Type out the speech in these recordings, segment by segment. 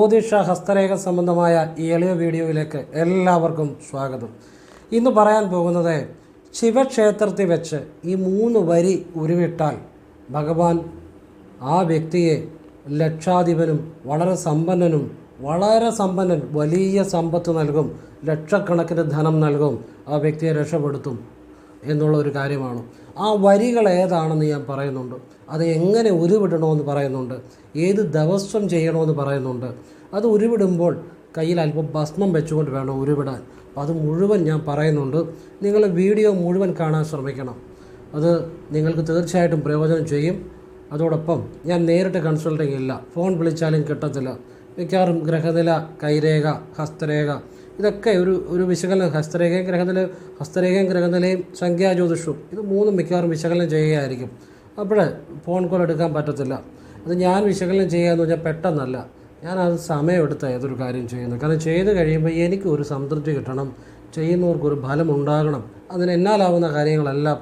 ജ്യോതിഷ ഹസ്തരേഖ സംബന്ധമായ ഈ എളിയ വീഡിയോയിലേക്ക് എല്ലാവർക്കും സ്വാഗതം. ഇന്ന് പറയാൻ പോകുന്നത് ശിവക്ഷേത്രത്തിൽ വെച്ച് ഈ മൂന്ന് വരി ഉരുവിട്ടാൽ ഭഗവാൻ ആ വ്യക്തിയെ ലക്ഷാധിപനും വളരെ സമ്പന്നനും വളരെ സമ്പന്നൻ വലിയ സമ്പത്ത് നൽകും ലക്ഷക്കണക്കിന് ധനം നൽകും ആ വ്യക്തിയെ രക്ഷപ്പെടുത്തും. എന്നുള്ള ഒരു കാര്യമാണ്. ആ വരികൾ ഏതാണെന്ന് ഞാൻ പറയുന്നുണ്ട്. അത് എങ്ങനെ ഉരുവിടണമെന്ന് പറയുന്നുണ്ട്. ഏത് ദിവസം ചെയ്യണമെന്ന് പറയുന്നുണ്ട്. അത് ഉരുവിടുമ്പോൾ കയ്യിൽ അല്പം ഭസ്മം വെച്ചുകൊണ്ട് വേണം ഉരുവിടാൻ. അപ്പോൾ അത് മുഴുവൻ ഞാൻ പറയുന്നുണ്ട്. നിങ്ങൾ വീഡിയോ മുഴുവൻ കാണാൻ ശ്രമിക്കണം. അത് നിങ്ങൾക്ക് തീർച്ചയായിട്ടും പ്രയോജനം ചെയ്യും. അതോടൊപ്പം ഞാൻ നേരിട്ട് കൺസൾട്ടിങ് ഇല്ല. ഫോൺ വിളിച്ചാലും കിട്ടത്തില്ല. മിക്കവാറും ഗ്രഹനില കൈരേഖ ഹസ്തരേഖ ഇതൊക്കെ ഒരു ഒരു വിശകലനം ഹസ്തരേഖയും ഗ്രഹനില ഹസ്തരേഖയും ഗ്രഹനിലയും സംഖ്യാജ്യോതിഷവും ഇത് മൂന്നും മിക്കവാറും വിശകലനം ചെയ്യുകയായിരിക്കും. അപ്പോൾ ഫോൺ കോൾ എടുക്കാൻ പറ്റത്തില്ല. അത് ഞാൻ വിശകലനം ചെയ്യാമെന്ന് പറഞ്ഞാൽ പെട്ടെന്നല്ല. ഞാൻ അത് സമയമെടുത്ത ഏതൊരു കാര്യം ചെയ്യുന്നു. കാരണം ചെയ്ത് കഴിയുമ്പോൾ എനിക്ക് ഒരു സംതൃപ്തി കിട്ടണം. ചെയ്യുന്നവർക്കൊരു ഫലം ഉണ്ടാകണം അതിന് എന്നാലാവുന്ന കാര്യങ്ങളെല്ലാം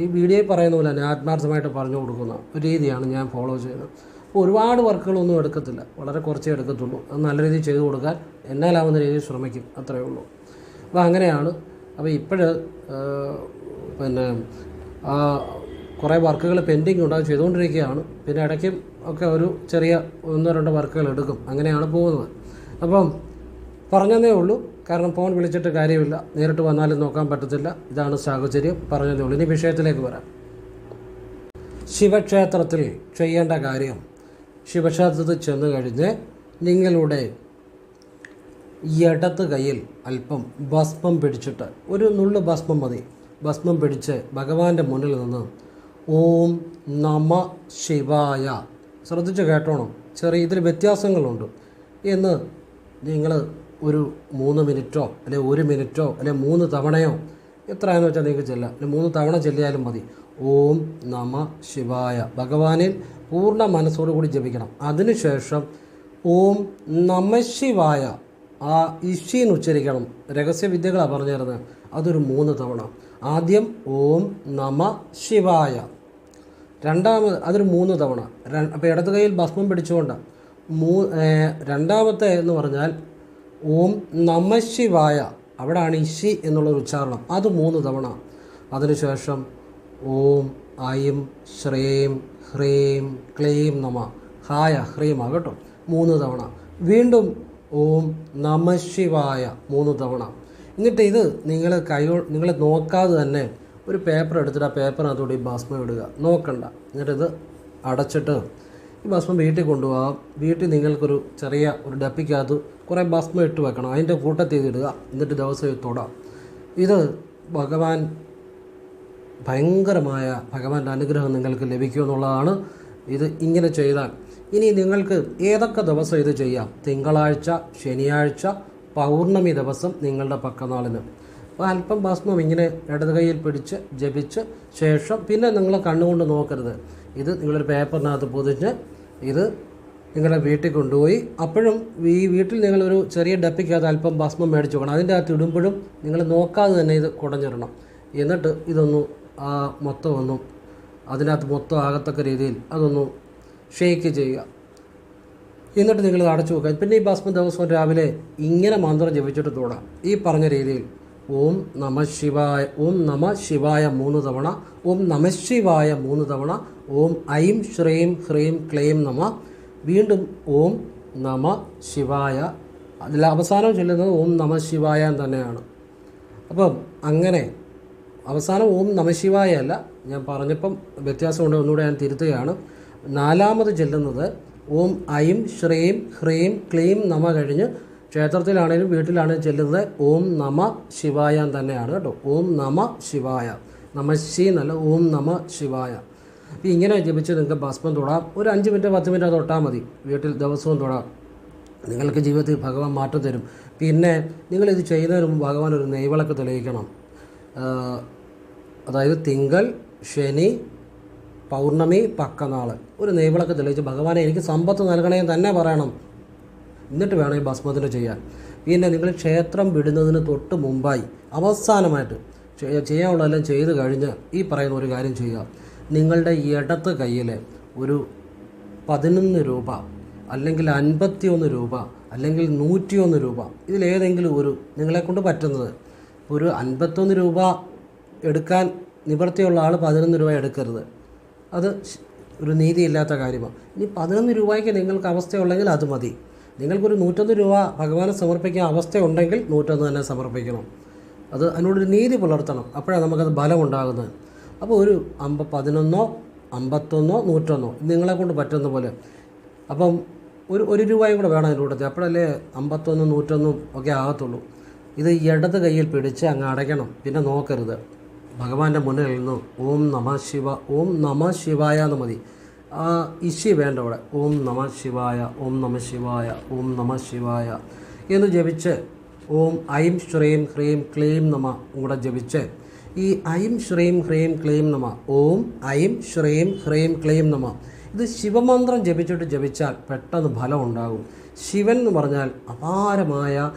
ഈ വീഡിയോയിൽ പറയുന്ന പോലെ തന്നെ ആത്മാർത്ഥമായിട്ട് പറഞ്ഞു കൊടുക്കുന്ന ഒരു രീതിയാണ് ഞാൻ ഫോളോ ചെയ്യുന്നത്. ഒരുപാട് വർക്കുകളൊന്നും എടുക്കത്തില്ല. വളരെ കുറച്ചേ എടുക്കത്തുള്ളൂ. അത് നല്ല രീതിയിൽ ചെയ്തു കൊടുക്കാൻ എന്നാലാവുന്ന രീതിയിൽ ശ്രമിക്കും. അത്രയേ ഉള്ളൂ. അപ്പോൾ അങ്ങനെയാണ്. അപ്പോൾ ഇപ്പോഴ് പിന്നെ കുറേ വർക്കുകൾ പെൻഡിങ് ഉണ്ട്. അത് ചെയ്തുകൊണ്ടിരിക്കുകയാണ്. പിന്നെ ഇടയ്ക്കും ഒക്കെ ഒരു ചെറിയ ഒന്നോ രണ്ടോ വർക്കുകൾ എടുക്കും. അങ്ങനെയാണ് പോകുന്നത്. അപ്പം പറഞ്ഞതേ ഉള്ളൂ. കാരണം ഫോൺ വിളിച്ചിട്ട് കാര്യമില്ല. നേരിട്ട് വന്നാലും നോക്കാൻ പറ്റത്തില്ല. ഇതാണ് സാഹചര്യം. പറഞ്ഞതേ ഉള്ളൂ. ഇനി വിഷയത്തിലേക്ക് വരാം. ശിവക്ഷേത്രത്തിൽ ചെയ്യേണ്ട കാര്യം. ശിവക്ഷേത്രത്തിൽ ചെന്ന് കഴിഞ്ഞ് നിങ്ങളുടെ ഇടത്ത് കയ്യിൽ അല്പം ഭസ്മം പിടിച്ചിട്ട് ഒരു നുള്ളു ഭസ്മം മതി. ഭസ്മം പിടിച്ച് ഭഗവാന്റെ മുന്നിൽ നിന്ന് ഓം നമ ശിവായ. ശ്രദ്ധിച്ച് കേട്ടോണം. ചെറിയ ഇതിൽ വ്യത്യാസങ്ങളുണ്ട്. എന്ന് നിങ്ങൾ ഒരു മൂന്ന് മിനിറ്റോ അല്ലെ ഒരു മിനിറ്റോ അല്ലെ മൂന്ന് തവണയോ എത്രയാണെന്ന് വെച്ചാൽ നിങ്ങൾക്ക് ചെല്ലാം. അല്ലെ മൂന്ന് തവണ ചെല്ലിയാലും മതി. ഓം നമ ശിവായ. ഭഗവാനിൽ പൂർണ മനസ്സോടുകൂടി ജപിക്കണം. അതിനുശേഷം ഓം നമശിവായ ആ ഇഷീന്ന് ഉച്ചരിക്കണം. രഹസ്യവിദ്യകളാണ് പറഞ്ഞു തരുന്നത്. അതൊരു മൂന്ന് തവണ. ആദ്യം ഓം നമ ശിവായ. രണ്ടാമത് അതൊരു മൂന്ന് തവണ. അപ്പോൾ ഇടത് കൈയിൽ ഭസ്മം പിടിച്ചുകൊണ്ട് മൂ രണ്ടാമത്തെ എന്ന് പറഞ്ഞാൽ ഓം നമശിവായ അവിടെയാണ് ഇഷി എന്നുള്ളൊരു ഉച്ചാരണം. അത് മൂന്ന് തവണ. അതിനുശേഷം ഓം ഐം ശ്രീം ഹ്രീം ക്ലീം നമ. ഹായ ഹ്രീമ കേട്ടോ. മൂന്ന് തവണ. വീണ്ടും ഓം നമശിവായ മൂന്ന് തവണ. എന്നിട്ട് ഇത് നിങ്ങൾ കൈ നിങ്ങൾ നോക്കാതെ തന്നെ ഒരു പേപ്പർ എടുത്തിട്ട് ആ പേപ്പറിനകത്തോട് ഈ ഭസ്മം ഇടുക. നോക്കണ്ട. എന്നിട്ട് ഇത് അടച്ചിട്ട് ഈ ഭസ്മം വീട്ടിൽ കൊണ്ടുപോകാം വീട്ടിൽ നിങ്ങൾക്കൊരു ചെറിയ ഒരു ഡപ്പിക്കകത്ത് കുറേ ഭസ്മം ഇട്ട് വെക്കണം. അതിന്റെ കൂട്ടത്തിൽ ഇടുക. എന്നിട്ട് ദിവസം തൊടാം. ഇത് ഭഗവാൻ ഭയങ്കരമായ ഭഗവാന്റെ അനുഗ്രഹം നിങ്ങൾക്ക് ലഭിക്കുമെന്നുള്ളതാണ് ഇത് ഇങ്ങനെ ചെയ്താൽ. ഇനി നിങ്ങൾക്ക് ഏതൊക്കെ ദിവസം ഇത് ചെയ്യാം? തിങ്കളാഴ്ച ശനിയാഴ്ച പൗർണമി ദിവസം നിങ്ങളുടെ പക്കനാളിന്. അപ്പോൾ അല്പം ഭസ്മം ഇങ്ങനെ ഇടത് കയ്യിൽ പിടിച്ച് ജപിച്ച് ശേഷം പിന്നെ നിങ്ങൾ കണ്ണുകൊണ്ട് നോക്കരുത്. ഇത് നിങ്ങളൊരു പേപ്പറിനകത്ത് പൊതിഞ്ഞ് ഇത് നിങ്ങളുടെ വീട്ടിൽ കൊണ്ടുപോയി അപ്പോഴും ഈ വീട്ടിൽ നിങ്ങളൊരു ചെറിയ ഡപ്പിക്കകത്ത് അല്പം ഭസ്മം മേടിച്ച് വെക്കണം. അതിന്റെ അകത്ത് ഇടുമ്പോഴും നിങ്ങൾ നോക്കാതെ തന്നെ ഇത് കുടഞ്ഞിടണം. എന്നിട്ട് ഇതൊന്നു ആ മൊത്തം ഒന്നും അതിനകത്ത് മൊത്തം ആകത്തക്ക രീതിയിൽ അതൊന്ന് ഷെയ്ക്ക് ചെയ്യുക. എന്നിട്ട് നിങ്ങൾ അടച്ചു വെക്കുക. പിന്നെ ഈ ഭസ്മ ദിവസം രാവിലെ ഇങ്ങനെ മന്ത്രം ജപിച്ചിട്ട് തൊടാം. ഈ പറഞ്ഞ രീതിയിൽ ഓം നമ ശിവായ ഓം നമ ശിവായ മൂന്ന് തവണ ഓം നമ ശിവായ മൂന്ന് തവണ ഓം ഐം ശ്രീം ഹ്രീം ക്ലീം നമ വീണ്ടും ഓം നമ ശിവായ. അതിൽ അവസാനം ചൊല്ലുന്നത് ഓം നമ ശിവായ തന്നെയാണ്. അപ്പം അങ്ങനെ അവസാനം ഓം നമശിവായ അല്ല ഞാൻ പറഞ്ഞപ്പം വ്യത്യാസമുണ്ട് ഒന്നുകൂടെ ഞാൻ തിരുത്തുകയാണ്. നാലാമത് ചെല്ലുന്നത് ഓം ഐം ശ്രീം ഹ്രീം ക്ലീം നമ കഴിഞ്ഞ് ക്ഷേത്രത്തിലാണെങ്കിലും വീട്ടിലാണെങ്കിലും ചെല്ലുന്നത് ഓം നമ ശിവായ തന്നെയാണ് കേട്ടോ. ഓം നമ ശിവായ. നമശി എന്നല്ല ഓം നമ ശിവായ. അപ്പോൾ ഇങ്ങനെ ജപിച്ച് നിങ്ങൾക്ക് ഭസ്മം തൊടാം. ഒരു അഞ്ച് മിനിറ്റ് പത്ത് മിനിറ്റ് തൊട്ടാൽ മതി. വീട്ടിൽ ദിവസവും തൊടാം. നിങ്ങൾക്ക് ജീവിതത്തിൽ ഭഗവാൻ മാറ്റം തരും. പിന്നെ നിങ്ങളിത് ചെയ്യുന്നതിന് ഭഗവാൻ ഒരു നെയ്വിളക്ക് തെളിയിക്കണം. അതായത് തിങ്കൾ ശനി പൗർണമി പക്കനാൾ ഒരു നെയ്വിളക്ക് തെളിയിച്ച് ഭഗവാനെ എനിക്ക് സമ്പത്ത് നൽകണേ തന്നെ പറയണം. എന്നിട്ട് വേണം ഈ ഭസ്മത്തിന് ചെയ്യാൻ. പിന്നെ നിങ്ങൾ ക്ഷേത്രം വിടുന്നതിന് തൊട്ട് മുമ്പായി അവസാനമായിട്ട് ചെയ്യാനുള്ളതെല്ലാം ചെയ്ത് കഴിഞ്ഞ് ഈ പറയുന്ന ഒരു കാര്യം ചെയ്യുക. നിങ്ങളുടെ ഇടത്ത് കയ്യിൽ ഒരു പതിനൊന്ന് രൂപ അല്ലെങ്കിൽ അൻപത്തിയൊന്ന് രൂപ അല്ലെങ്കിൽ നൂറ്റിയൊന്ന് രൂപ ഇതിലേതെങ്കിലും ഒരു നിങ്ങളെക്കൊണ്ട് പറ്റുന്നത്. ഒരു അൻപത്തൊന്ന് രൂപ എടുക്കാൻ നിവൃത്തിയുള്ള ആൾ പതിനൊന്ന് രൂപ എടുക്കരുത്. അത് ഒരു നീതിയില്ലാത്ത കാര്യമാണ്. ഇനി പതിനൊന്ന് രൂപയ്ക്ക് നിങ്ങൾക്ക് അവസ്ഥയുണ്ടെങ്കിൽ അത് മതി. നിങ്ങൾക്കൊരു നൂറ്റൊന്ന് രൂപ ഭഗവാനെ സമർപ്പിക്കാൻ അവസ്ഥയുണ്ടെങ്കിൽ നൂറ്റൊന്ന് തന്നെ സമർപ്പിക്കണം. അത് അതിനോടൊരു നീതി പുലർത്തണം. അപ്പോഴാണ് നമുക്കത് ബലം ഉണ്ടാകുന്നത് അപ്പോൾ ഒരു അമ്പ പതിനൊന്നോ അമ്പത്തൊന്നോ നൂറ്റൊന്നോ നിങ്ങളെ കൊണ്ട് പറ്റുന്ന പോലെ. അപ്പം ഒരു ഒരു രൂപയും കൂടെ വേണം അതിന്റെ കൂട്ടത്തിൽ. അപ്പോഴല്ലേ അമ്പത്തൊന്നും നൂറ്റൊന്നും ഒക്കെ ആകത്തുള്ളൂ. ഇത് ഇടത് കയ്യിൽ പിടിച്ച് അങ്ങ് അടയ്ക്കണം. പിന്നെ നോക്കരുത്. ഭഗവാന്റെ മുന്നിൽ നിന്ന് ഓം നമ ശിവ ഓം നമ ശിവായ എന്ന് മതി. ആ ഇശി വേണ്ട അവിടെ. ഓം നമ ശിവായ ഓം നമ ശിവായ ഓം നമ ശിവായ എന്ന് ജപിച്ച് ഓം ഐം ശ്രീം ഹ്രീം ക്ലീം നമ കൂടെ ജപിച്ച് ഈ ഐം ശ്രീം ഹ്രീം ക്ലീം നമ ഓം ഐം ശ്രീം ഹ്രീം ക്ലീം നമ ഇത് ശിവമന്ത്രം ജപിച്ചിട്ട് ജപിച്ചാൽ പെട്ടെന്ന് ഫലം ഉണ്ടാകും. ശിവൻ എന്ന് പറഞ്ഞാൽ അപാരമായ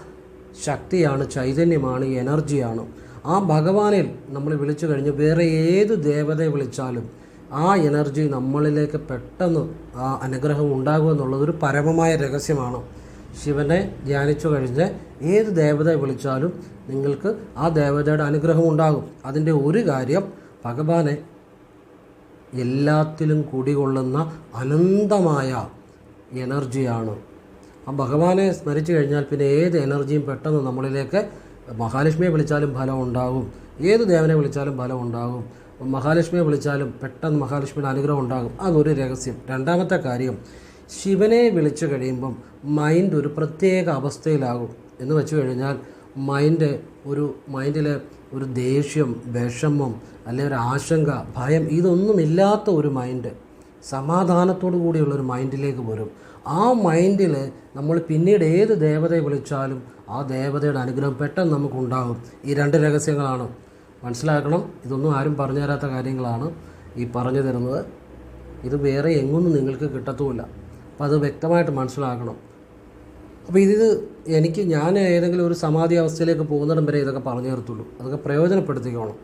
ശക്തിയാണ് ചൈതന്യമാണ് എനർജിയാണ് ആ ഭഗവാനിൽ നമ്മൾ വിളിച്ചു കഴിഞ്ഞ് വേറെ ഏത് ദേവതയെ വിളിച്ചാലും ആ എനർജി നമ്മളിലേക്ക് പെട്ടെന്ന് ആ അനുഗ്രഹം ഉണ്ടാകുമെന്നുള്ളത് ഒരു പരമമായ രഹസ്യമാണ്. ശിവനെ ധ്യാനിച്ചു കഴിഞ്ഞ് ഏത് ദേവതയെ വിളിച്ചാലും നിങ്ങൾക്ക് ആ ദേവതയുടെ അനുഗ്രഹം ഉണ്ടാകും. അതിന്റെ ഒരു കാര്യം ഭഗവാനെ എല്ലാത്തിലും കുടികൊള്ളുന്ന അനന്തമായ എനർജിയാണ്. ആ ഭഗവാനെ സ്മരിച്ചു കഴിഞ്ഞാൽ പിന്നെ ഏത് എനർജിയും പെട്ടെന്ന് നമ്മളിലേക്ക് മഹാലക്ഷ്മിയെ വിളിച്ചാലും ഫലം ഉണ്ടാകും. ഏത് ദേവനെ വിളിച്ചാലും ഫലം ഉണ്ടാകും. മഹാലക്ഷ്മിയെ വിളിച്ചാലും പെട്ടെന്ന് മഹാലക്ഷ്മിയുടെ അനുഗ്രഹം ഉണ്ടാകും. അതൊരു രഹസ്യം. രണ്ടാമത്തെ കാര്യം ശിവനെ വിളിച്ചു കഴിയുമ്പം മൈൻഡ് ഒരു പ്രത്യേക അവസ്ഥയിലാകും. എന്ന് വെച്ചു കഴിഞ്ഞാൽ മൈൻഡ് ഒരു മൈൻഡിലെ ഒരു ദേഷ്യം വിഷമം അല്ലെങ്കിൽ ഒരു ആശങ്ക ഭയം ഇതൊന്നുമില്ലാത്ത ഒരു മൈൻഡ് സമാധാനത്തോടു കൂടിയുള്ളൊരു മൈൻഡിലേക്ക് വരും ആ മൈൻഡിൽ നമ്മൾ പിന്നീട് ഏത് ദേവതയെ വിളിച്ചാലും ആ ദേവതയുടെ അനുഗ്രഹം പെട്ടെന്ന് നമുക്കുണ്ടാകും. ഈ രണ്ട് രഹസ്യങ്ങളാണ്. മനസ്സിലാക്കണം? ഇതൊന്നും ആരും പറഞ്ഞു തരാത്ത കാര്യങ്ങളാണ് ഈ പറഞ്ഞു തരുന്നത്. ഇത് വേറെ എങ്ങൊന്നും നിങ്ങൾക്ക് കിട്ടത്തുമില്ല. അപ്പോൾ അത് വ്യക്തമായിട്ട് മനസ്സിലാക്കണം. അപ്പോൾ ഇത് എനിക്ക് ഞാൻ ഏതെങ്കിലും ഒരു സമാധി അവസ്ഥയിലേക്ക് പോകുന്നിടം വരെ ഇതൊക്കെ പറഞ്ഞു തരത്തുള്ളൂ അതൊക്കെ പ്രയോജനപ്പെടുത്തിക്കോണം.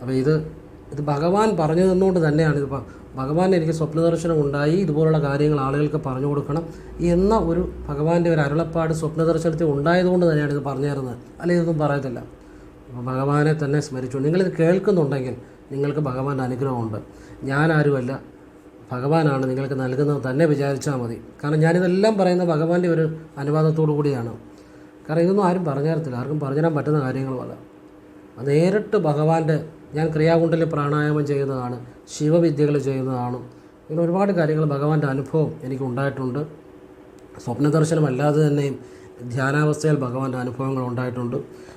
അപ്പോൾ ഇത് ഇത് ഭഗവാൻ പറഞ്ഞു തന്നുകൊണ്ട് തന്നെയാണ്. ഇത് ഭഗവാൻ എനിക്ക് സ്വപ്നദർശനം ഉണ്ടായി ഇതുപോലുള്ള കാര്യങ്ങൾ ആളുകൾക്ക് പറഞ്ഞു കൊടുക്കണം എന്ന ഒരു ഭഗവാന്റെ ഒരു അരുളപ്പാട് സ്വപ്നദർശനത്തിൽ ഉണ്ടായതുകൊണ്ട് തന്നെയാണ് ഇത് പറഞ്ഞു തരുന്നത്. അല്ലെങ്കിൽ ഇതൊന്നും പറയത്തില്ല. ഭഗവാനെ തന്നെ സ്മരിച്ചു. നിങ്ങളിത് കേൾക്കുന്നുണ്ടെങ്കിൽ നിങ്ങൾക്ക് ഭഗവാന്റെ അനുഗ്രഹമുണ്ട്. ഞാനാരുമല്ല. ഭഗവാനാണ് നിങ്ങൾക്ക് നൽകുന്നത് തന്നെ വിചാരിച്ചാൽ മതി. കാരണം ഞാനിതെല്ലാം പറയുന്ന ഭഗവാന്റെ ഒരു അനുവാദത്തോടു കൂടിയാണ്. കാരണം ഇതൊന്നും ആരും പറഞ്ഞു തരത്തില്ല. ആർക്കും പറഞ്ഞു തരാൻ പറ്റുന്ന കാര്യങ്ങളുമല്ല. നേരിട്ട് ഭഗവാന്റെ ഞാൻ ക്രിയാകുണ്ടലി പ്രാണായാമം ചെയ്യുന്നതാണ് ശിവവിദ്യകൾ ചെയ്യുന്നതാണ്. ഇങ്ങനെ ഒരുപാട് കാര്യങ്ങൾ ഭഗവാന്റെ അനുഭവം എനിക്ക് ഉണ്ടായിട്ടുണ്ട് സ്വപ്നദർശനമല്ലാതെ തന്നെയും ധ്യാനാവസ്ഥയിൽ ഭഗവാന്റെ അനുഭവങ്ങൾ ഉണ്ടായിട്ടുണ്ട്.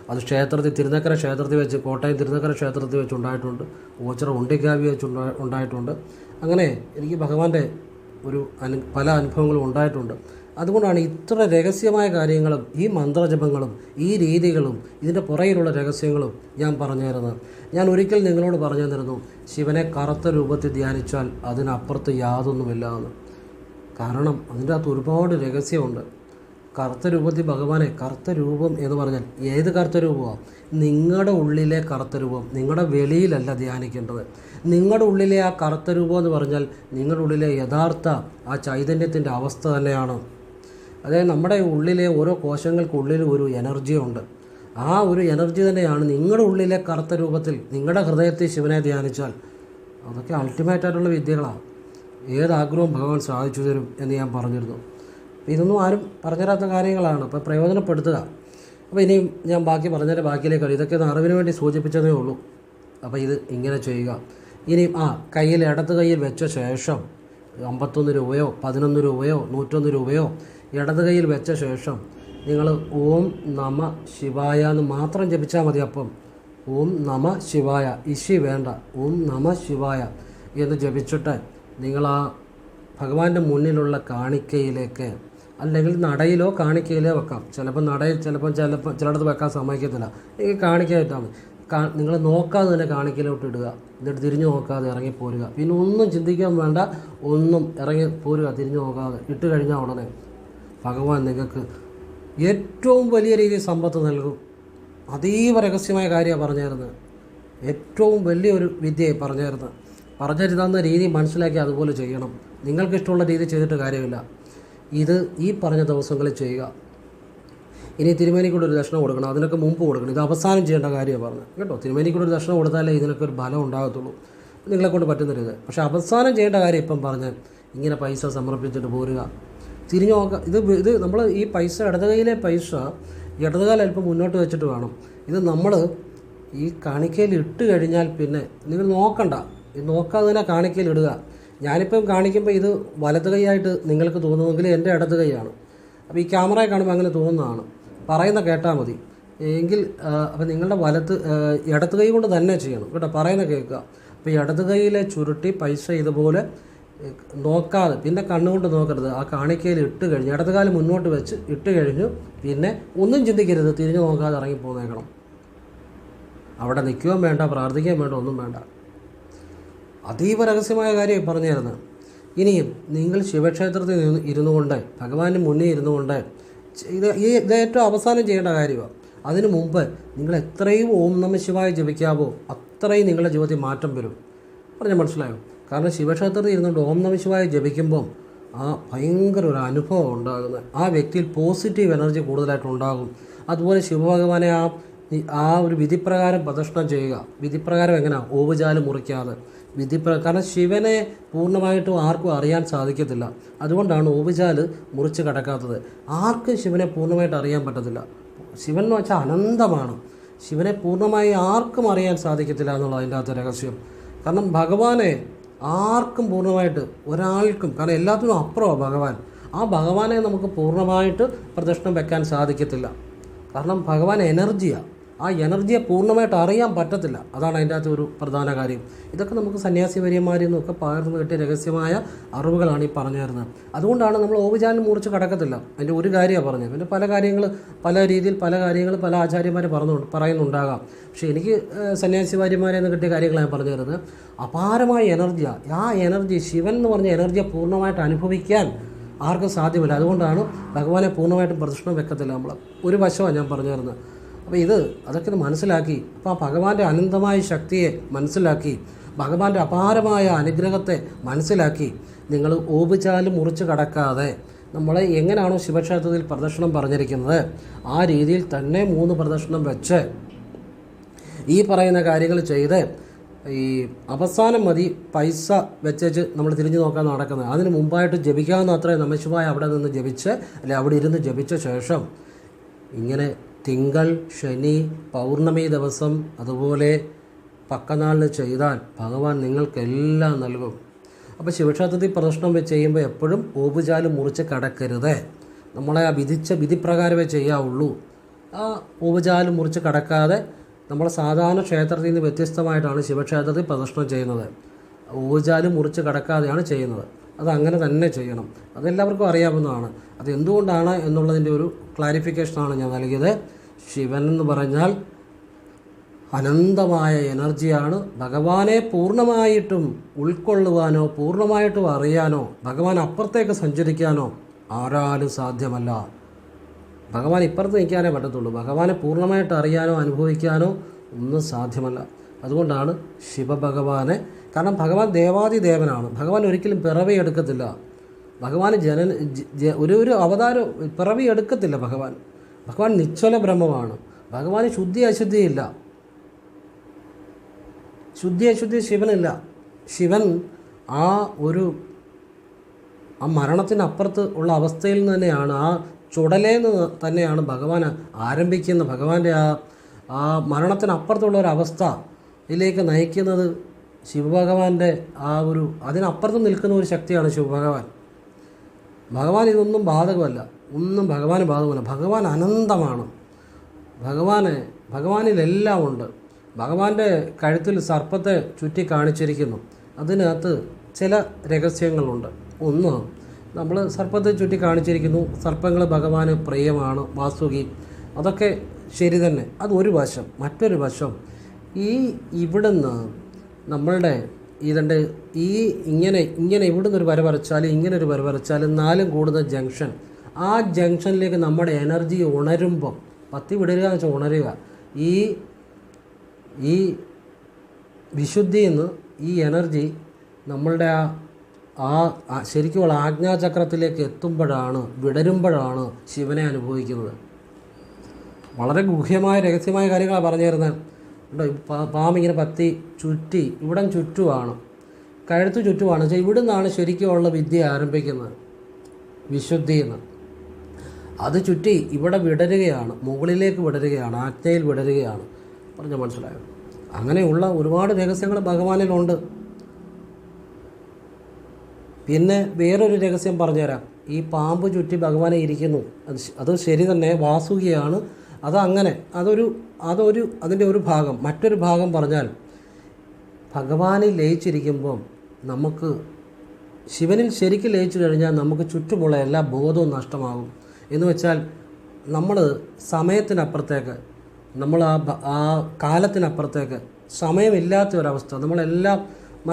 അത് ക്ഷേത്രത്തിൽ തിരുനക്കര ക്ഷേത്രത്തിൽ വെച്ച് കോട്ടയം തിരുനക്കര ക്ഷേത്രത്തിൽ വെച്ച് ഉണ്ടായിട്ടുണ്ട്. ഓച്ചിറ ഉണ്ടിക്കാവി വെച്ച് ഉണ്ടായിട്ടുണ്ട്. അങ്ങനെ എനിക്ക് ഭഗവാന്റെ ഒരു അനു പല അനുഭവങ്ങളും ഉണ്ടായിട്ടുണ്ട്. അതുകൊണ്ടാണ് ഇത്ര രഹസ്യമായ കാര്യങ്ങളും ഈ മന്ത്രജപങ്ങളും ഈ രീതികളും ഇതിന്റെ പുറകിലുള്ള രഹസ്യങ്ങളും ഞാൻ പറഞ്ഞു തരുന്നത്. ഞാൻ ഒരിക്കൽ നിങ്ങളോട് പറഞ്ഞു തന്നിരുന്നു ശിവനെ കറുത്ത രൂപത്തിൽ ധ്യാനിച്ചാൽ അതിനപ്പുറത്ത് യാതൊന്നുമില്ല എന്ന് കാരണം അതിന്റെ അകത്ത് ഒരുപാട് രഹസ്യമുണ്ട്. കറുത്ത രൂപത്തിൽ ഭഗവാനെ കറുത്ത രൂപം എന്ന് പറഞ്ഞാൽ ഏത് കറുത്ത രൂപമാണ് നിങ്ങളുടെ ഉള്ളിലെ കറുത്ത രൂപം നിങ്ങളുടെ വെളിയിലല്ല ധ്യാനിക്കേണ്ടത്. നിങ്ങളുടെ ഉള്ളിലെ ആ കറുത്ത രൂപം എന്ന് പറഞ്ഞാൽ നിങ്ങളുടെ ഉള്ളിലെ യഥാർത്ഥ ആ ചൈതന്യത്തിന്റെ അവസ്ഥ തന്നെയാണ് അതായത് നമ്മുടെ ഉള്ളിലെ ഓരോ കോശങ്ങൾക്കുള്ളിൽ ഒരു എനർജി ഉണ്ട്. ആ ഒരു എനർജി തന്നെയാണ് നിങ്ങളുടെ ഉള്ളിലെ കറുത്ത രൂപത്തിൽ നിങ്ങളുടെ ഹൃദയത്തിൽ ശിവനെ ധ്യാനിച്ചാൽ അതൊക്കെ അൾട്ടിമേറ്റ് ആയിട്ടുള്ള വിദ്യകളാണ്. ഏത് ആഗ്രഹവും ഭഗവാൻ സാധിച്ചു തരും എന്ന് ഞാൻ പറഞ്ഞിരുന്നു. ഇതൊന്നും ആരും പറഞ്ഞുതരാത്ത കാര്യങ്ങളാണ്. അപ്പോൾ പ്രയോജനപ്പെടുത്തുക. അപ്പോൾ ഇനിയും ഞാൻ ബാക്കി പറഞ്ഞതിന്റെ ബാക്കിയിലേക്ക് വരാം. ഇതൊക്കെ ഒന്ന് അറിവിന് വേണ്ടി സൂചിപ്പിച്ചതേ ഉള്ളൂ. അപ്പോൾ ഇത് ഇങ്ങനെ ചെയ്യുക. ഇനി ആ കയ്യിൽ ഇടത്ത് കയ്യിൽ വെച്ച ശേഷം അമ്പത്തൊന്ന് രൂപയോ പതിനൊന്ന് രൂപയോ നൂറ്റൊന്ന് രൂപയോ ഇടത് കയ്യിൽ വെച്ച ശേഷം നിങ്ങൾ ഓം നമ ശിവായ എന്ന് മാത്രം ജപിച്ചാൽ മതി. അപ്പം ഓം നമ ശിവായ ഇശി വേണ്ട ഓം നമ ശിവായ എന്ന് ജപിച്ചിട്ട് നിങ്ങൾ ആ ഭഗവാന്റെ മുന്നിലുള്ള കാണിക്കയിലേക്ക് അല്ലെങ്കിൽ നടയിലോ കാണിക്കയിലോ വെക്കാം. ചിലപ്പോൾ നടയിൽ ചിലപ്പോൾ ചിലപ്പോൾ ചിലയിടത്ത് വെക്കാൻ സമ്മതിക്കത്തില്ല. എനിക്ക് കാണിക്കാൻ ഇട്ടാൽ മതി നിങ്ങൾ നോക്കാതെ തന്നെ കാണിക്കലോട്ട് ഇടുക. എന്നിട്ട് തിരിഞ്ഞു നോക്കാതെ ഇറങ്ങി പോരുക. പിന്നെ ഒന്നും ചിന്തിക്കാൻ വേണ്ട ഒന്നും ഇറങ്ങി പോരുക തിരിഞ്ഞു നോക്കാതെ. ഇട്ട് കഴിഞ്ഞാൽ ഉടനെ ഭഗവാൻ നിങ്ങൾക്ക് ഏറ്റവും വലിയ രീതിയിൽ സമ്പത്ത് നൽകും. അതീവ രഹസ്യമായ കാര്യമാണ് പറഞ്ഞിരുന്നത് ഏറ്റവും വലിയൊരു വിദ്യയെ പറഞ്ഞിരുന്നത് പറഞ്ഞിരുന്ന രീതി മനസ്സിലാക്കി അതുപോലെ ചെയ്യണം. നിങ്ങൾക്കിഷ്ടമുള്ള രീതി ചെയ്തിട്ട് കാര്യമില്ല. ഇത് ഈ പറഞ്ഞ ദിവസങ്ങളിൽ ചെയ്യുക. ഇനി തിരുമേനിക്കൂടെ ഒരു ദക്ഷിണ കൊടുക്കണം. അതിനൊക്കെ മുമ്പ് കൊടുക്കണം. ഇത് അവസാനം ചെയ്യേണ്ട കാര്യമാണ് പറഞ്ഞത് കേട്ടോ? തിരുമേനിക്കൂടെ ഒരു ദക്ഷിണ കൊടുത്താലേ ഇതിനൊക്കെ ഒരു ഫലം ഉണ്ടാകത്തുള്ളൂ. നിങ്ങളെക്കൊണ്ട് കൊണ്ട് പറ്റുന്നൊരിത് പക്ഷേ അവസാനം ചെയ്യേണ്ട കാര്യം ഇപ്പം പറഞ്ഞ് ഇങ്ങനെ പൈസ സമർപ്പിച്ചിട്ട് പോരുക. തിരിഞ്ഞു നോക്കാം ഇത് ഇത് നമ്മൾ ഈ പൈസ ഇടത് കൈയിലെ പൈസ ഇടതുകാലം അല്പം മുന്നോട്ട് വെച്ചിട്ട് വേണം. ഇത് നമ്മൾ ഈ കാണിക്കയിൽ ഇട്ട് കഴിഞ്ഞാൽ പിന്നെ നിങ്ങൾ നോക്കണ്ട. നോക്കാതെ തന്നെ കാണിക്കയിൽ ഇടുക. ഞാനിപ്പം കാണിക്കുമ്പോൾ ഇത് വലത് കൈയായിട്ട് നിങ്ങൾക്ക് തോന്നുമെങ്കിൽ എന്റെ ഇടത് കൈയാണ്. അപ്പോൾ ഈ ക്യാമറയെ കാണുമ്പോൾ അങ്ങനെ തോന്നുന്നതാണ്. പറയുന്ന കേട്ടാൽ മതി. എങ്കിൽ അപ്പോൾ നിങ്ങളുടെ വലത്ത് ഇടത് കൈ കൊണ്ട് തന്നെ ചെയ്യണം. കേട്ടോ പറയുന്ന കേൾക്കുക. അപ്പോൾ ഇടത് കൈയിലെ ചുരുട്ടി പൈസ ഇതുപോലെ നോക്കാതെ പിന്നെ കണ്ണുകൊണ്ട് നോക്കരുത്. ആ കാണിക്കയിൽ ഇട്ട് കഴിഞ്ഞ് ഇടതുകാലം മുന്നോട്ട് വെച്ച് ഇട്ട് കഴിഞ്ഞു പിന്നെ ഒന്നും ചിന്തിക്കരുത്. തിരിഞ്ഞു നോക്കാതെ ഇറങ്ങി പോന്നേക്കണം അവിടെ നിൽക്കുകയും വേണ്ട പ്രാർത്ഥിക്കുകയും വേണ്ട ഒന്നും വേണ്ട. അതീവ രഹസ്യമായ കാര്യം പറഞ്ഞായിരുന്നു. ഇനിയും നിങ്ങൾ ശിവക്ഷേത്രത്തിൽ നിന്ന് ഇരുന്നു കൊണ്ട് ഭഗവാന് മുന്നിൽ ഇരുന്നു കൊണ്ട് ഇത് ഇത് ഏറ്റവും അവസാനം ചെയ്യേണ്ട കാര്യമാണ്. അതിനു മുമ്പ് നിങ്ങൾ എത്രയും ഓം നമ ശിവായ ജപിക്കാവോ അത്രയും നിങ്ങളുടെ ജീവിതത്തിൽ മാറ്റം വരും. പറഞ്ഞാൽ മനസ്സിലായോ? കാരണം ശിവക്ഷേത്രത്തിൽ ഇരുന്നുകൊണ്ട് ഓം നമശിവായ ജപിക്കുമ്പം ആ ഭയങ്കര ഒരു അനുഭവം ഉണ്ടാകുന്നത്. ആ വ്യക്തിയിൽ പോസിറ്റീവ് എനർജി കൂടുതലായിട്ട് ഉണ്ടാകും. അതുപോലെ ശിവഭഗവാനെ ആ ആ ഒരു വിധിപ്രകാരം പ്രദർശനം ചെയ്യുക. വിധിപ്രകാരം എങ്ങനെയാണ് ഓവുചാൽ മുറിക്കാതെ. വിധിപ്ര കാരണം ശിവനെ പൂർണമായിട്ടും ആർക്കും അറിയാൻ സാധിക്കത്തില്ല. അതുകൊണ്ടാണ് ഓവുചാൽ മുറിച്ച് കടക്കാത്തത്. ആർക്കും ശിവനെ പൂർണമായിട്ട് അറിയാൻ പറ്റത്തില്ല. ശിവൻ എന്ന് വെച്ചാൽ അനന്തമാണ്. ശിവനെ പൂർണമായി ആർക്കും അറിയാൻ സാധിക്കത്തില്ല എന്നുള്ള അതിന്റെ അകത്ത് രഹസ്യം. കാരണം ഭഗവാനെ ആർക്കും പൂർണമായിട്ട് ഒരാൾക്കും കാരണം എല്ലാത്തിനും അപ്പുറമാണ് ഭഗവാൻ. ആ ഭഗവാനെ നമുക്ക് പൂർണമായിട്ട് പ്രദക്ഷിണം വെക്കാൻ സാധിക്കത്തില്ല. കാരണം ഭഗവാൻ എനർജിയാണ് ആ എനർജിയെ പൂർണമായിട്ട് അറിയാൻ പറ്റത്തില്ല. അതാണ് അതിന്റെ അകത്ത് ഒരു പ്രധാന കാര്യം. ഇതൊക്കെ നമുക്ക് സന്യാസി വര്യന്മാരിൽ നിന്നൊക്കെ പകർന്നു കിട്ടിയ രഹസ്യമായ അറിവുകളാണ് ഈ പറഞ്ഞു തരുന്നത് അതുകൊണ്ടാണ് നമ്മൾ ഓവുചാനൽ മുറിച്ച് കടക്കത്തില്ല. അതിന്റെ ഒരു കാര്യമാണ് പറഞ്ഞത്. പിന്നെ പല കാര്യങ്ങൾ പല രീതിയിൽ പല കാര്യങ്ങൾ പല ആചാര്യന്മാർ പറഞ്ഞു പറയുന്നുണ്ടാകാം. പക്ഷേ എനിക്ക് സന്യാസി വാര്യന്മാരെ നിന്ന് കിട്ടിയ കാര്യങ്ങൾ ഞാൻ പറഞ്ഞു തരുന്നത്. അപാരമായ എനർജിയാണ് ആ എനർജി ശിവൻ എന്ന് പറഞ്ഞ എനർജിയെ പൂർണമായിട്ട് അനുഭവിക്കാൻ ആർക്കും സാധ്യമല്ല. അതുകൊണ്ടാണ് ഭഗവാനെ പൂർണമായിട്ടും പ്രദർശനം വെക്കത്തില്ല നമ്മൾ ഒരു വശമാണ് ഞാൻ പറഞ്ഞു തരുന്നത്. അപ്പോൾ ഇത് അതൊക്കെ മനസ്സിലാക്കി. അപ്പോൾ ആ ഭഗവാന്റെ അനന്തമായ ശക്തിയെ മനസ്സിലാക്കി ഭഗവാന്റെ അപാരമായ അനുഗ്രഹത്തെ മനസ്സിലാക്കി നിങ്ങൾ ഓപിച്ചാലും മുറിച്ച് കടക്കാതെ നമ്മളെ എങ്ങനെയാണോ ശിവക്ഷേത്രത്തിൽ പ്രദർശനം പറഞ്ഞിരിക്കുന്നത് ആ രീതിയിൽ തന്നെ മൂന്ന് പ്രദർശനം വെച്ച് ഈ പറയുന്ന കാര്യങ്ങൾ ചെയ്ത് ഈ അവസാനം മതി പൈസ വെച്ചേച്ച് നമ്മൾ തിരിഞ്ഞു നോക്കാൻ നടക്കുന്നത്. അതിന് മുമ്പായിട്ട് ജപിക്കാവുന്ന അത്രയും നമശിവായ അവിടെ നിന്ന് ജപിച്ച് അല്ലെ അവിടെ ഇരുന്ന് ജപിച്ച ശേഷം ഇങ്ങനെ തിങ്കൾ ശനി പൗർണമി ദിവസം അതുപോലെ പക്കനാളിന് ചെയ്താൽ ഭഗവാൻ നിങ്ങൾക്കെല്ലാം നൽകും. അപ്പോൾ ശിവക്ഷേത്രത്തിൽ പ്രദർശനം വെച്ച് ചെയ്യുമ്പോൾ എപ്പോഴും ഓപുചാൽ മുറിച്ച് കടക്കരുത്. നമ്മളെ ആ വിധിച്ച വിധിപ്രകാരമേ ചെയ്യാവുള്ളൂ. ആ ഓപുചാൽ മുറിച്ച് കടക്കാതെ നമ്മൾ സാധാരണ ക്ഷേത്രത്തിൽ നിന്ന് വ്യത്യസ്തമായിട്ടാണ് ശിവക്ഷേത്രത്തിൽ പ്രദർശനം ചെയ്യുന്നത്. ഓജാലും മുറിച്ച് കടക്കാതെയാണ് ചെയ്യുന്നത്. അത് അങ്ങനെ തന്നെ ചെയ്യണം. അതെല്ലാവർക്കും അറിയാവുന്നതാണ്. അത് എന്തുകൊണ്ടാണ് എന്നുള്ളതിന്റെ ഒരു ക്ലാരിഫിക്കേഷനാണ് ഞാൻ നൽകിയത്. ശിവൻ എന്ന് പറഞ്ഞാൽ അനന്തമായ എനർജിയാണ്. ഭഗവാനെ പൂർണമായിട്ടും ഉൾക്കൊള്ളുവാനോ പൂർണമായിട്ടും അറിയാനോ ഭഗവാൻ അപ്പുറത്തേക്ക് സഞ്ചരിക്കാനോ ആരാലും സാധ്യമല്ല. ഭഗവാൻ ഇപ്പുറത്ത് നിൽക്കാനേ പറ്റത്തുള്ളൂ. ഭഗവാനെ പൂർണമായിട്ട് അറിയാനോ അനുഭവിക്കാനോ ഒന്നും സാധ്യമല്ല. അതുകൊണ്ടാണ് ശിവഭഗവാനെ കാരണം ഭഗവാൻ ദേവാദി ദേവനാണ് ഭഗവാൻ ഒരിക്കലും പിറവി എടുക്കത്തില്ല. ഭഗവാൻ ജനന ഒരു ഒരു അവതാരം പിറവി എടുക്കത്തില്ല ഭഗവാൻ. ഭഗവാൻ നിശ്ചല ബ്രഹ്മമാണ്. ഭഗവാന് ശുദ്ധി അശുദ്ധിയില്ല ശുദ്ധി അശുദ്ധി ശിവനില്ല. ശിവൻ ആ ഒരു ആ മരണത്തിനപ്പുറത്ത് ഉള്ള അവസ്ഥയിൽ നിന്ന് തന്നെയാണ് ആ ചുടലേന്ന് തന്നെയാണ് ഭഗവാൻ ആരംഭിക്കുന്ന ഭഗവാന്റെ ആ ആ മരണത്തിനപ്പുറത്തുള്ള ഒരു അവസ്ഥയിലേക്ക് നയിക്കുന്നത് ശിവഭഗവാന്റെ ആ ഒരു അതിനപ്പുറത്ത് നിൽക്കുന്ന ഒരു ശക്തിയാണ് ശിവഭഗവാൻ. ഭഗവാൻ ഇതൊന്നും ബാധകമല്ല. ഒന്നും ഭഗവാന് ബാധകമല്ല. ഭഗവാൻ അനന്തമാണ്. ഭഗവാന് ഭഗവാനിലെല്ലാം ഉണ്ട്. ഭഗവാന്റെ കഴുത്തിൽ സർപ്പത്തെ ചുറ്റി കാണിച്ചിരിക്കുന്നു. അതിനകത്ത് ചില രഹസ്യങ്ങളുണ്ട്. ഒന്ന് നമ്മൾ സർപ്പത്തെ ചുറ്റി കാണിച്ചിരിക്കുന്നു. സർപ്പങ്ങൾ ഭഗവാന് പ്രിയമാണ് വാസുകി. അതൊക്കെ ശരി തന്നെ. അത് ഒരു വശം. മറ്റൊരു വശം ഈ ഇവിടുന്ന് നമ്മളുടെ ഈ രണ്ട് ഈ ഇങ്ങനെ ഇങ്ങനെ ഇവിടുന്ന് ഒരു വര വരച്ചാൽ ഇങ്ങനെ ഒരു വര വരച്ചാൽ നാലും കൂടുന്ന ജംഗ്ഷൻ. ആ ജംഗ്ഷനിലേക്ക് നമ്മുടെ എനർജി ഉണരുമ്പം പത്തി വിടരുക എന്ന് വെച്ചാൽ ഉണരുക. ഈ ഈ വിശുദ്ധിയിൽ നിന്ന് ഈ എനർജി നമ്മളുടെ ആ ആ ശരിക്കുമുള്ള ആജ്ഞാചക്രത്തിലേക്ക് എത്തുമ്പോഴാണ് വിടരുമ്പോഴാണ് ശിവനെ അനുഭവിക്കുന്നത്. വളരെ ഗുഹ്യമായ രഹസ്യമായ കാര്യങ്ങളാണ് പറഞ്ഞു തരുന്നത് പാ- പാമ്പ് ഇങ്ങനെ പത്തി ചുറ്റി ഇവിടം ചുറ്റുമാണ് കഴുത്ത് ചുറ്റുമാണ് പക്ഷേ ശരിക്കും ശരിക്കുമുള്ള വിദ്യ ആരംഭിക്കുന്നത്. വിശുദ്ധി എന്ന് അത് ചുറ്റി ഇവിടെ വിടരുകയാണ്. മുകളിലേക്ക് വിടരുകയാണ്. ആജ്ഞയിൽ വിടരുകയാണ്. പറഞ്ഞ മനസ്സിലായോ? അങ്ങനെയുള്ള ഒരുപാട് രഹസ്യങ്ങൾ ഭഗവാനിലുണ്ട്. പിന്നെ വേറൊരു രഹസ്യം പറഞ്ഞുതരാം. ഈ പാമ്പ് ചുറ്റി ഭഗവാനെ ഇരിക്കുന്നു. അത് അത് ശരി തന്നെ വാസുകിയാണ്. അത് അങ്ങനെ അതൊരു അതൊരു അതിന്റെ ഒരു ഭാഗം. മറ്റൊരു ഭാഗം പറഞ്ഞാൽ ഭഗവാനിൽ ലയിച്ചിരിക്കുമ്പം നമുക്ക് ശിവനിൽ ശരിക്കും ലയിച്ചു കഴിഞ്ഞാൽ നമുക്ക് ചുറ്റുമുള്ള എല്ലാ ബോധവും നഷ്ടമാകും. എന്ന് വെച്ചാൽ നമ്മൾ സമയത്തിനപ്പുറത്തേക്ക് നമ്മൾ ആ ആ കാലത്തിനപ്പുറത്തേക്ക് സമയമില്ലാത്ത ഒരവസ്ഥ നമ്മളെല്ലാം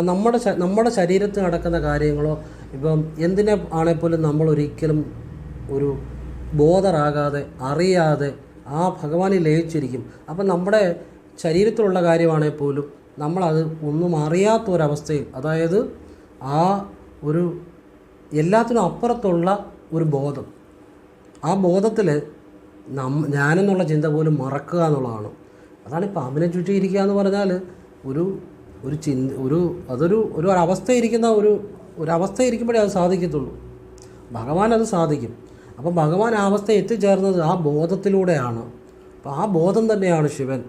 നമ്മുടെ നമ്മുടെ ശരീരത്തിൽ നടക്കുന്ന കാര്യങ്ങളോ ഇപ്പം എന്തിനെ ആണെങ്കിൽ നമ്മൾ ഒരിക്കലും ഒരു ബോധറാകാതെ അറിയാതെ ആ ഭഗവാനിൽ ലയിച്ചിരിക്കും. അപ്പം നമ്മുടെ ശരീരത്തിലുള്ള കാര്യമാണെങ്കിൽ പോലും നമ്മളത് ഒന്നും അറിയാത്ത ഒരവസ്ഥയിൽ അതായത് ആ ഒരു എല്ലാത്തിനും അപ്പുറത്തുള്ള ഒരു ബോധം. ആ ബോധത്തിൽ നം ഞാനെന്നുള്ള ചിന്ത പോലും മറക്കുക എന്നുള്ളതാണ്. അതാണ് ഇപ്പം അമിനെ ചുറ്റിയിരിക്കുക എന്ന് പറഞ്ഞാൽ ഒരു ഒരു ചിന്ത ഒരു അതൊരു ഒരു അവസ്ഥയിരിക്കുന്ന ഒരു ഒരു അത് സാധിക്കത്തുള്ളൂ. ഭഗവാൻ അത് സാധിക്കും. അപ്പം ഭഗവാൻ ആ അവസ്ഥ എത്തിച്ചേർന്നത് ആ ബോധത്തിലൂടെയാണ്. അപ്പോൾ ആ ബോധം തന്നെയാണ് ശിവൻ.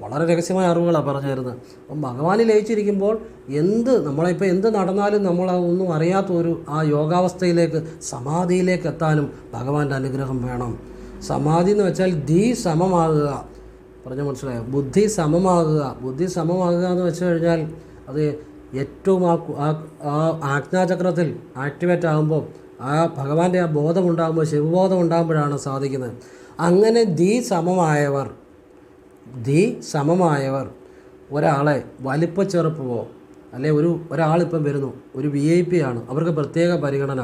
വളരെ രഹസ്യമായ അറിവുകളാണ് പറഞ്ഞിരുന്നത്. അപ്പം ഭഗവാനിൽ ലയിച്ചിരിക്കുമ്പോൾ എന്ത് നമ്മളിപ്പോൾ എന്ത് നടന്നാലും നമ്മൾ ഒന്നും അറിയാത്ത ഒരു ആ യോഗാവസ്ഥയിലേക്ക് സമാധിയിലേക്ക് എത്താനും ഭഗവാന്റെ അനുഗ്രഹം വേണം. സമാധി എന്ന് വെച്ചാൽ ധീ സമമാകുക. പറഞ്ഞ മനസ്സിലായോ? ബുദ്ധി സമമാകുക. ബുദ്ധി സമമാകുക എന്ന് വെച്ച് കഴിഞ്ഞാൽ അത് ഏറ്റവും ആ ആ ആജ്ഞാചക്രത്തിൽ ആക്ടിവേറ്റ് ആകുമ്പോൾ ആ ഭഗവാന്റെ ആ ബോധമുണ്ടാകുമ്പോൾ ശിവബോധം ഉണ്ടാകുമ്പോഴാണ് സാധിക്കുന്നത്. അങ്ങനെ ധീ സമമായവർ ധീ സമമായവർ ഒരാളെ വലിപ്പച്ചെറുപ്പമോ അല്ലെ ഒരു ഒരാളിപ്പം വരുന്നു ഒരു വി ഐ പി ആണ് അവർക്ക് പ്രത്യേക പരിഗണന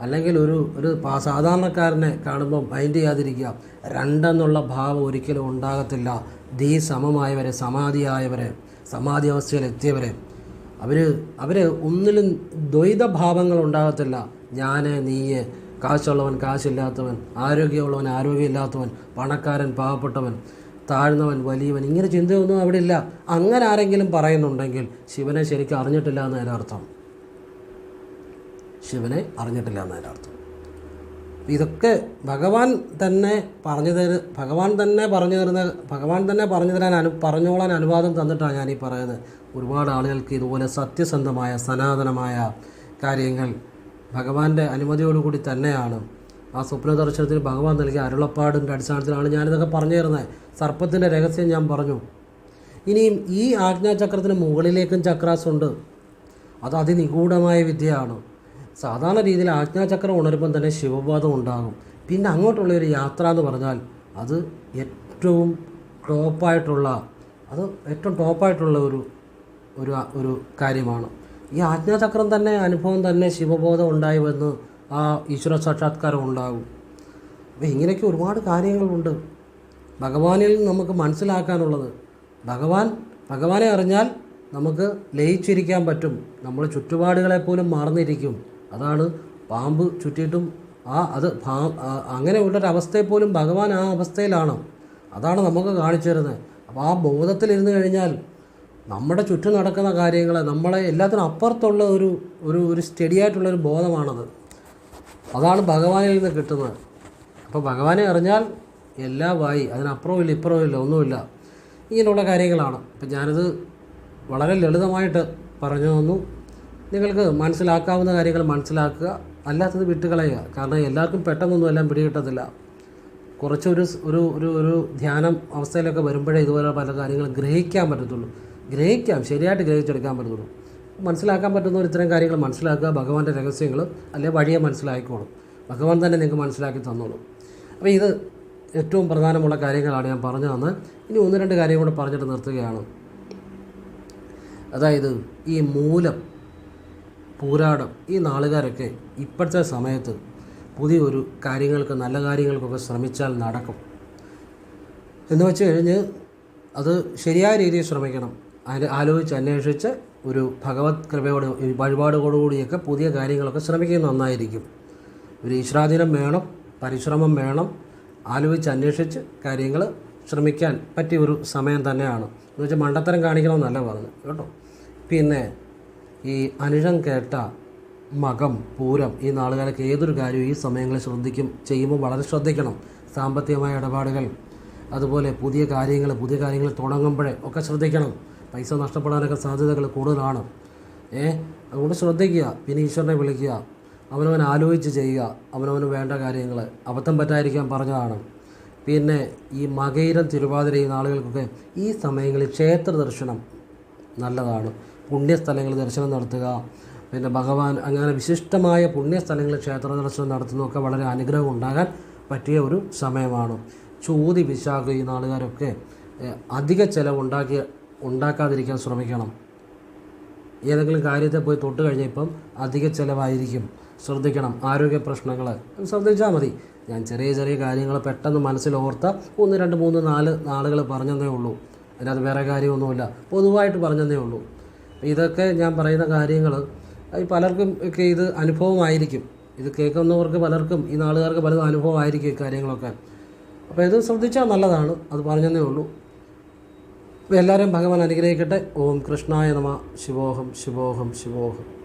അല്ലെങ്കിൽ ഒരു ഒരു സാധാരണക്കാരനെ കാണുമ്പോൾ മൈൻഡ് ചെയ്യാതിരിക്കുക രണ്ടെന്നുള്ള ഭാവം ഒരിക്കലും ഉണ്ടാകത്തില്ല. ധീ സമമായവരെ സമാധിയായവരെ സമാധി അവസ്ഥയിൽ എത്തിയവരെ അവർ അവർ ഒന്നിലും ദ്വൈത ഭാവങ്ങൾ ഉണ്ടാകത്തില്ല. ഞാൻ നീയെ കാശുള്ളവൻ കാശില്ലാത്തവൻ ആരോഗ്യമുള്ളവൻ ആരോഗ്യമില്ലാത്തവൻ പണക്കാരൻ പാവപ്പെട്ടവൻ താഴ്ന്നവൻ വലിയവൻ ഇങ്ങനെ ചിന്തയൊന്നും അവിടെ ഇല്ല അങ്ങനെ ആരെങ്കിലും പറയുന്നുണ്ടെങ്കിൽ ശിവനെ ശരിക്കും അറിഞ്ഞിട്ടില്ല എന്ന് അർത്ഥം. ശിവനെ അറിഞ്ഞിട്ടില്ല എന്ന് അർത്ഥം. ഇതൊക്കെ ഭഗവാൻ തന്നെ പറഞ്ഞു തരു ഭഗവാൻ തന്നെ പറഞ്ഞു തരുന്ന ഭഗവാൻ തന്നെ പറഞ്ഞു തരാൻ അനു പറഞ്ഞോളാൻ അനുവാദം തന്നിട്ടാണ് ഞാനീ പറയുന്നത്. ഒരുപാട് ആളുകൾക്ക് ഇതുപോലെ സത്യസന്ധമായ സനാതനമായ കാര്യങ്ങൾ ഭഗവാന്റെ അനുമതിയോടുകൂടി തന്നെയാണ് ആ സ്വപ്ന ദർശനത്തിൽ ഭഗവാൻ നൽകിയ അരുളപ്പാടിന്റെ അടിസ്ഥാനത്തിലാണ് ഞാനിതൊക്കെ പറഞ്ഞു തരുന്നത്. സർപ്പത്തിന്റെ രഹസ്യം ഞാൻ പറഞ്ഞു. ഇനിയും ഈ ആജ്ഞാചക്രത്തിന് മുകളിലേക്കും ചക്രാസുണ്ട്. അത് അതിനിഗൂഢമായ വിദ്യയാണ്. സാധാരണ രീതിയിൽ ആജ്ഞാചക്രം ഉണരുമ്പം തന്നെ ശിവബോധം ഉണ്ടാകും. പിന്നെ അങ്ങോട്ടുള്ള ഒരു യാത്ര എന്ന് പറഞ്ഞാൽ അത് ഏറ്റവും ടോപ്പായിട്ടുള്ള അത് ഏറ്റവും ടോപ്പായിട്ടുള്ള ഒരു ഒരു കാര്യമാണ്. ഈ ആജ്ഞാചക്രം തന്നെ അനുഭവം തന്നെ ശിവബോധം ഉണ്ടായി വന്ന് ആ ഈശ്വര സാക്ഷാത്കാരം ഉണ്ടാകും. അപ്പോൾ ഇങ്ങനെയൊക്കെ ഒരുപാട് കാര്യങ്ങളുണ്ട്. ഭഗവാനിൽ നമുക്ക് മനസ്സിലാക്കാനുള്ളത്. ഭഗവാൻ ഭഗവാനെ അറിഞ്ഞാൽ നമുക്ക് ലയിച്ചിരിക്കാൻ പറ്റും. നമ്മൾ ചുറ്റുപാടുകളെ പോലും മറന്നിരിക്കും. അതാണ് പാമ്പ് ചുറ്റിയിട്ടും ആ അത് അങ്ങനെ ഉള്ളൊരവസ്ഥയെ പോലും ഭഗവാൻ ആ അവസ്ഥയിലാണ്. അതാണ് നമുക്ക് കാണിച്ചു തരുന്നത്. അപ്പോൾ ആ ബോധത്തിലിരുന്ന് കഴിഞ്ഞാൽ നമ്മുടെ ചുറ്റും നടക്കുന്ന കാര്യങ്ങൾ നമ്മളെ എല്ലാത്തിനും അപ്പുറത്തുള്ള ഒരു ഒരു ഒരു സ്റ്റഡി ആയിട്ടുള്ളൊരു ബോധമാണത്. അതാണ് ഭഗവാനിൽ നിന്ന് കിട്ടുന്നത്. അപ്പോൾ ഭഗവാനെ അറിഞ്ഞാൽ എല്ലാമായി അതിനപ്പുറവും ഇല്ല ഇപ്പുറവും ഇല്ല ഒന്നുമില്ല. ഇങ്ങനെയുള്ള കാര്യങ്ങളാണ്. അപ്പം ഞാനിത് വളരെ ലളിതമായിട്ട് പറഞ്ഞു തന്നു. നിങ്ങൾക്ക് മനസ്സിലാക്കാവുന്ന കാര്യങ്ങൾ മനസ്സിലാക്കുക. അല്ലാത്തത് വിട്ടുകളയുക. കാരണം എല്ലാവർക്കും പെട്ടെന്നൊന്നും എല്ലാം പിടികിട്ടത്തില്ല. കുറച്ചൊരു ഒരു ഒരു ധ്യാനം അവസ്ഥയിലൊക്കെ വരുമ്പോഴേ ഇതുപോലെ പല കാര്യങ്ങളും ഗ്രഹിക്കാൻ പറ്റത്തുള്ളൂ. ഗ്രഹിക്കാം ശരിയായിട്ട് ഗ്രഹിച്ചെടുക്കാൻ പറ്റുള്ളൂ മനസ്സിലാക്കാൻ പറ്റുന്ന ഒരു ഇത്തരം കാര്യങ്ങൾ മനസ്സിലാക്കുക ഭഗവാന്റെ രഹസ്യങ്ങൾ അല്ലെങ്കിൽ വഴിയെ മനസ്സിലാക്കിക്കോളും ഭഗവാൻ തന്നെ നിങ്ങൾക്ക് മനസ്സിലാക്കി തന്നോളും. അപ്പോൾ ഇത് ഏറ്റവും പ്രധാനമുള്ള കാര്യങ്ങളാണ് ഞാൻ പറഞ്ഞു തന്നത്. ഇനി ഒന്ന് രണ്ട് കാര്യം കൂടെ പറഞ്ഞിട്ട് നിർത്തുകയാണ്. അതായത് ഈ മൂലം പൂരാടം ഈ നാളുകാരൊക്കെ ഇപ്പോഴത്തെ സമയത്ത് പുതിയൊരു കാര്യങ്ങൾക്ക് നല്ല കാര്യങ്ങൾക്കൊക്കെ ശ്രമിച്ചാൽ നടക്കും. എന്ന് വെച്ച് കഴിഞ്ഞ് അത് ശരിയായ രീതിയിൽ ശ്രമിക്കണം. ആലോചിച്ച് അന്വേഷിച്ച് ഒരു ഭഗവത് കൃപയോട് വഴിപാടുകളോടുകൂടിയൊക്കെ പുതിയ കാര്യങ്ങളൊക്കെ ശ്രമിക്കുന്നത് നന്നായിരിക്കും. ഒരു ഈശ്വരാധീനം വേണം പരിശ്രമം വേണം. ആലോചിച്ച് അന്വേഷിച്ച് കാര്യങ്ങൾ ശ്രമിക്കാൻ പറ്റിയ ഒരു സമയം തന്നെയാണ്. എന്ന് വെച്ചാൽ മണ്ടത്തരം കാണിക്കണമെന്നല്ല പറഞ്ഞു കേട്ടോ? പിന്നെ ഈ അനുഷം കേട്ട മകം പൂരം ഈ നാളുകാലൊക്കെ ഏതൊരു കാര്യവും ഈ സമയങ്ങളിൽ ശ്രദ്ധിക്കും ചെയ്യുമ്പോൾ വളരെ ശ്രദ്ധിക്കണം. സാമ്പത്തികമായ ഇടപാടുകൾ അതുപോലെ പുതിയ കാര്യങ്ങൾ പുതിയ കാര്യങ്ങൾ തുടങ്ങുമ്പോഴേ ഒക്കെ ശ്രദ്ധിക്കണം. പൈസ നഷ്ടപ്പെടാനൊക്കെ സാധ്യതകൾ കൂടുതലാണ്. ഏ? അതുകൊണ്ട് ശ്രദ്ധിക്കുക. പിന്നെ ഈശ്വരനെ വിളിക്കുക. അവനവൻ ആലോചിച്ച് ചെയ്യുക. അവനവന് വേണ്ട കാര്യങ്ങൾ അബദ്ധം പറ്റാതിരിക്കാൻ പറഞ്ഞതാണ്. പിന്നെ ഈ മകയിരം തിരുവാതിര ഈ നാളുകൾക്കൊക്കെ ഈ സമയങ്ങളിൽ ക്ഷേത്ര ദർശനം നല്ലതാണ്. പുണ്യസ്ഥലങ്ങൾ ദർശനം നടത്തുക. പിന്നെ ഭഗവാൻ അങ്ങനെ വിശിഷ്ടമായ പുണ്യസ്ഥലങ്ങളിൽ ക്ഷേത്ര ദർശനം നടത്തുന്നതൊക്കെ വളരെ അനുഗ്രഹം ഉണ്ടാകാൻ പറ്റിയ ഒരു സമയമാണ്. ചോതി വിശാഖ ഈ നാളുകാരൊക്കെ അധിക ചിലവുണ്ടാക്കി ഉണ്ടാക്കാതിരിക്കാൻ ശ്രമിക്കണം. ഏതെങ്കിലും കാര്യത്തെ പോയി തൊട്ട് കഴിഞ്ഞപ്പം അധിക ചിലവായിരിക്കും. ശ്രദ്ധിക്കണം. ആരോഗ്യ പ്രശ്നങ്ങൾ ശ്രദ്ധിച്ചാൽ മതി. ഞാൻ ചെറിയ ചെറിയ കാര്യങ്ങൾ പെട്ടെന്ന് മനസ്സിൽ ഓർത്ത ഒന്ന് രണ്ട് മൂന്ന് നാല് നാളുകൾ പറഞ്ഞതേ ഉള്ളൂ. അല്ലാതെ വേറെ കാര്യമൊന്നുമില്ല. പൊതുവായിട്ട് പറഞ്ഞതേ ഉള്ളൂ. ഇതൊക്കെ ഞാൻ പറയുന്ന കാര്യങ്ങൾ പലർക്കും ഒക്കെ ഇത് അനുഭവമായിരിക്കും. ഇത് കേൾക്കുന്നവർക്ക് പലർക്കും ഈ നാളുകാർക്ക് പലതും അനുഭവമായിരിക്കും ഈ കാര്യങ്ങളൊക്കെ. അപ്പോൾ ഇത് ശ്രദ്ധിച്ചാൽ നല്ലതാണ്. അത് പറഞ്ഞതേ ഉള്ളൂ. അപ്പോൾ എല്ലാവരെയും ഭഗവാൻ അനുഗ്രഹിക്കട്ടെ. ഓം കൃഷ്ണായ നമ. ശിവോഹം ശിവോഹം ശിവോഹം.